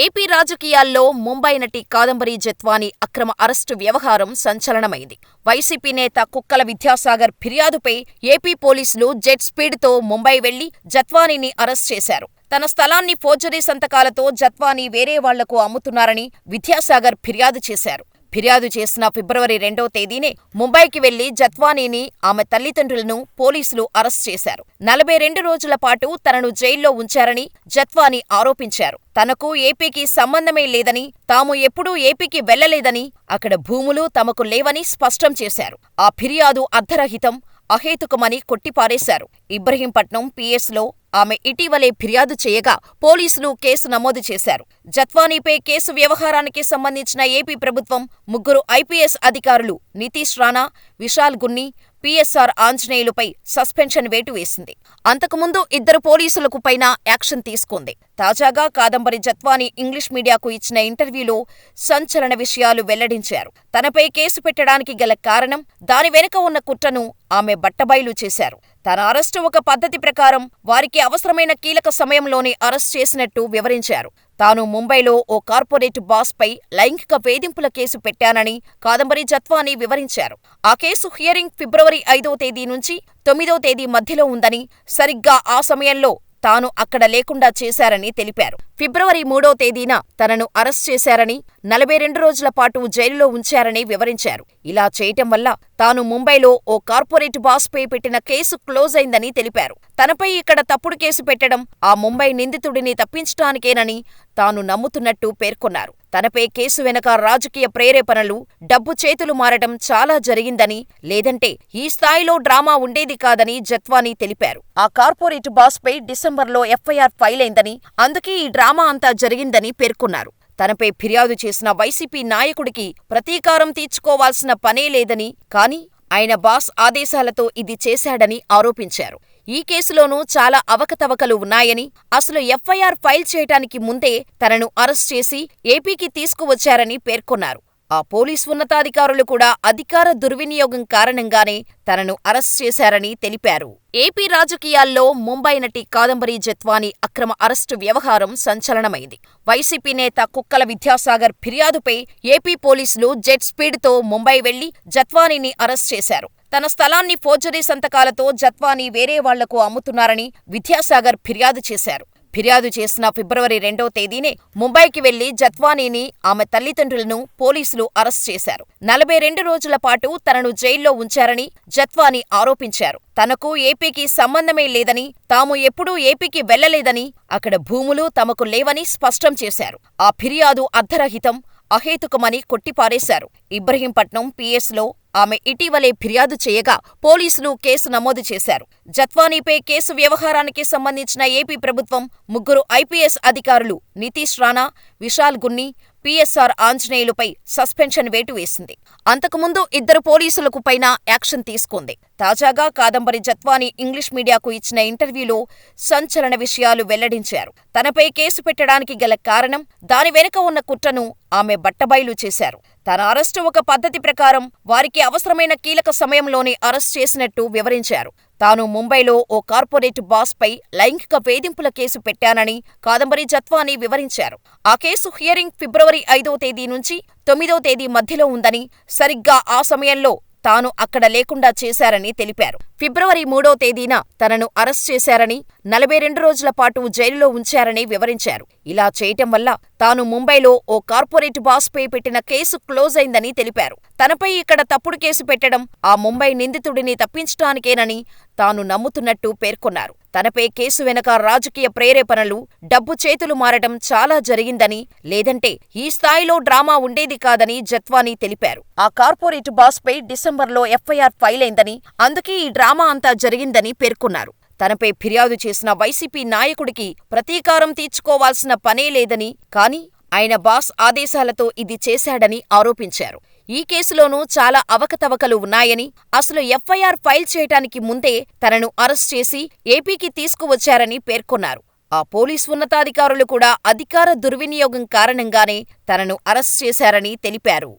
AP రాజకీయాల్లో ముంబై నటి కాదంబరి జత్వానీ అక్రమ అరెస్టు వ్యవహారం సంచలనమైంది. వైసీపీ నేత కుక్కల విద్యాసాగర్ ఫిర్యాదుపై ఏపీ పోలీసులు జెట్ స్పీడ్తో ముంబై వెళ్ళి జత్వానీని అరెస్ట్ చేశారు. తన స్థలాన్ని ఫోర్జరీ సంతకాలతో జత్వానీ వేరే వాళ్ళకు అమ్ముతున్నారని విద్యాసాగర్ ఫిర్యాదు చేశారు. ఫిర్యాదు చేసిన ఫిబ్రవరి రెండో తేదీనే ముంబైకి వెళ్ళి జత్వానీని, ఆమె తల్లిదండ్రులను పోలీసులు అరెస్ట్ చేశారు. నలభై రెండు రోజుల పాటు తనను జైల్లో ఉంచారని జత్వానీ ఆరోపించారు. తనకు ఏపీకి సంబంధమే లేదని, తాము ఎప్పుడూ ఏపీకి వెళ్ళలేదని, అక్కడ భూములు తమకు లేవని స్పష్టం చేశారు. ఆ ఫిర్యాదు అర్ధరహితం అహేతుకమని కొట్టిపారేశారు. ఇబ్రహీంపట్నం పీఎస్లో ఆమె ఇటీవలే ఫిర్యాదు చేయగా పోలీసులు కేసు నమోదు చేశారు. జత్వానీపై కేసు వ్యవహారానికి సంబంధించిన ఏపీ ప్రభుత్వం ముగ్గురు ఐపీఎస్ అధికారులు నితీష్ రాణా, విశాల్ గున్ని, పీఎస్ఆర్ ఆంజనేయులుపై సస్పెన్షన్ వేటు వేసింది. అంతకుముందు ఇద్దరు పోలీసులకు పైన యాక్షన్ తీసుకుంది. తాజాగా కాదంబరి జత్వాని ఇంగ్లీష్ మీడియాకు ఇచ్చిన ఇంటర్వ్యూలో సంచలన విషయాలు వెల్లడించారు. తనపై కేసు పెట్టడానికి గల కారణం, దాని వెనుక ఉన్న కుట్రను ఆమె బట్టబయలు చేశారు. తన అరెస్టు ఒక పద్ధతి ప్రకారం వారికి అవసరమైన కీలక సమయంలోనే అరెస్ట్ చేసినట్టు వివరించారు. తాను ముంబైలో ఓ కార్పొరేట్ బాస్పై లైంగిక వేధింపుల కేసు పెట్టానని కాదంబరి జత్వానీ వివరించారు. ఆ కేసు హియరింగ్ ఫిబ్రవరి ఐదో తేదీ నుంచి తొమ్మిదో తేదీ మధ్యలో ఉందని, సరిగ్గా ఆ సమయంలో తాను అక్కడ లేకుండా చేశారని తెలిపారు. ఫిబ్రవరి మూడో తేదీన తనను అరెస్ట్ చేశారని, నలభై రెండు రోజుల పాటు జైలులో ఉంచారని వివరించారు. ఇలా చేయటం వల్ల తాను ముంబైలో ఓ కార్పొరేట్ బాస్పై పెట్టిన కేసు క్లోజ్ అయిందని తెలిపారు. తనపై ఇక్కడ తప్పుడు కేసు పెట్టడం ఆ ముంబై నిందితుడిని తప్పించటానికేనని తాను నమ్ముతున్నట్టు పేర్కొన్నారు. తనపై కేసు వెనక రాజకీయ ప్రేరేపణలు, డబ్బు చేతులు మారటం చాలా జరిగిందని, లేదంటే ఈ స్థాయిలో డ్రామా ఉండేది కాదని జత్వానీ తెలిపారు. ఆ కార్పొరేట్ బాస్పై డిసెంబర్లో ఎఫ్ఐఆర్ ఫైలైందని, అందుకే ఈ డ్రామా అంతా జరిగిందని పేర్కొన్నారు. తనపై ఫిర్యాదు చేసిన వైసీపీ నాయకుడికి ప్రతీకారం తీర్చుకోవాల్సిన పనే లేదని, కానీ ఆయన బాస్ ఆదేశాలతో ఇది చేశాడని ఆరోపించారు. ఈ కేసులోనూ చాలా అవకతవకలు ఉన్నాయని, అసలు ఎఫ్ఐఆర్ ఫైల్ చేయటానికి ముందే తనను అరెస్ట్ చేసి ఏపీకి తీసుకువచ్చారని పేర్కొన్నారు. ఆ పోలీస్ ఉన్నతాధికారులు కూడా అధికార దుర్వినియోగం కారణంగానే తనను అరెస్ట్ చేశారని తెలిపారు. ఏపీ రాజకీయాల్లో ముంబై నటి కాదంబరి జత్వానీ అక్రమ అరెస్టు వ్యవహారం సంచలనమైంది. వైసీపీ నేత కుక్కల విద్యాసాగర్ ఫిర్యాదుపై ఏపీ పోలీసులు జెట్ స్పీడ్తో ముంబై వెళ్ళి జత్వానీని అరెస్ట్ చేశారు. తన స్థలాన్ని ఫోర్జరీ సంతకాలతో జత్వానీ వేరే వాళ్ళకు అమ్ముతున్నారని విద్యాసాగర్ ఫిర్యాదు చేశారు. ఫిర్యాదు చేసిన ఫిబ్రవరి రెండో తేదీనే ముంబైకి వెళ్ళి జత్వానీని, ఆమె తల్లిదండ్రులను పోలీసులు అరెస్ట్ చేశారు. నలభై రెండు రోజుల పాటు తనను జైల్లో ఉంచారని జత్వానీ ఆరోపించారు. తనకు ఏపీకి సంబంధమే లేదని, తాము ఎప్పుడూ ఏపీకి వెళ్ళలేదని, అక్కడ భూములు తమకు లేవని స్పష్టం చేశారు. ఆ ఫిర్యాదు అర్ధరహితం అహేతుకమని కొట్టిపారేశారు. ఇబ్రహీంపట్నం పీఎస్లో ఆమె ఇటీవలే ఫిర్యాదు చేయగా పోలీసులు కేసు నమోదు చేశారు. జత్వానీపై కేసు వ్యవహారానికి సంబంధించిన ఏపీ ప్రభుత్వం ముగ్గురు ఐపీఎస్ అధికారులు నితీష్ రాణా, విశాల్ గున్ని, పీఎస్ఆర్ ఆంజనేయులపై సస్పెన్షన్ వేటు వేసింది. అంతకుముందు ఇద్దరు పోలీసులకు పైన యాక్షన్ తీసుకుంది. తాజాగా కాదంబరి జత్వానీ ఇంగ్లీష్ మీడియాకు ఇచ్చిన ఇంటర్వ్యూలో సంచలన విషయాలు వెల్లడించారు. తనపై కేసు పెట్టడానికి గల కారణం, దాని వెనుక ఉన్న కుట్రను ఆమె బట్టబయలు చేశారు. తన అరెస్టు ఒక పద్ధతి ప్రకారం వారికి అవసరమైన కీలక సమయంలోనే అరెస్ట్ చేసినట్టు వివరించారు. తాను ముంబైలో ఓ కార్పొరేట్ బాస్పై లైంగిక వేధింపుల కేసు పెట్టానని కాదంబరి జత్వాని వివరించారు. ఆ కేసు హియరింగ్ ఫిబ్రవరి ఐదో తేదీ నుంచి తొమ్మిదో తేదీ మధ్యలో ఉందని, సరిగ్గా ఆ సమయంలో తాను అక్కడ లేకుండా చేశారని తెలిపారు. ఫిబ్రవరి మూడో తేదీన తనను అరెస్ట్ చేశారని, నలభై రెండు రోజుల పాటు జైలులో ఉంచారని వివరించారు. ఇలా చేయటం వల్ల తాను ముంబైలో ఓ కార్పొరేట్ బాస్పై పెట్టిన కేసు క్లోజ్ అయిందని తెలిపారు. తనపై ఇక్కడ తప్పుడు కేసు పెట్టడం ఆ ముంబై నిందితుడిని తప్పించటానికేనని తాను నమ్ముతున్నట్టు పేర్కొన్నారు. తనపై కేసు వెనక రాజకీయ ప్రేరేపణలు, డబ్బు చేతులు మారటం చాలా జరిగిందని, లేదంటే ఈ స్థాయిలో డ్రామా ఉండేది కాదని జత్వానీ తెలిపారు. ఆ కార్పొరేట్ బాస్పై డిసెంబర్లో ఎఫ్ఐఆర్ ఫైలైందని, అందుకే ఈ డ్రామా అంతా జరిగిందని పేర్కొన్నారు. తనపై ఫిర్యాదు చేసిన వైసీపీ నాయకుడికి ప్రతీకారం తీర్చుకోవాల్సిన పనే లేదని, కానీ ఆయన బాస్ ఆదేశాలతో ఇది చేశాడని ఆరోపించారు. ఈ కేసులోనూ చాలా అవకతవకలు ఉన్నాయని, అసలు ఎఫ్ఐఆర్ ఫైల్ చేయటానికి ముందే తనను అరెస్ట్ చేసి ఏపీకి తీసుకువచ్చారని పేర్కొన్నారు. ఆ పోలీస్ ఉన్నతాధికారులు కూడా అధికార దుర్వినియోగం కారణంగానే తనను అరెస్ట్ చేశారని తెలిపారు.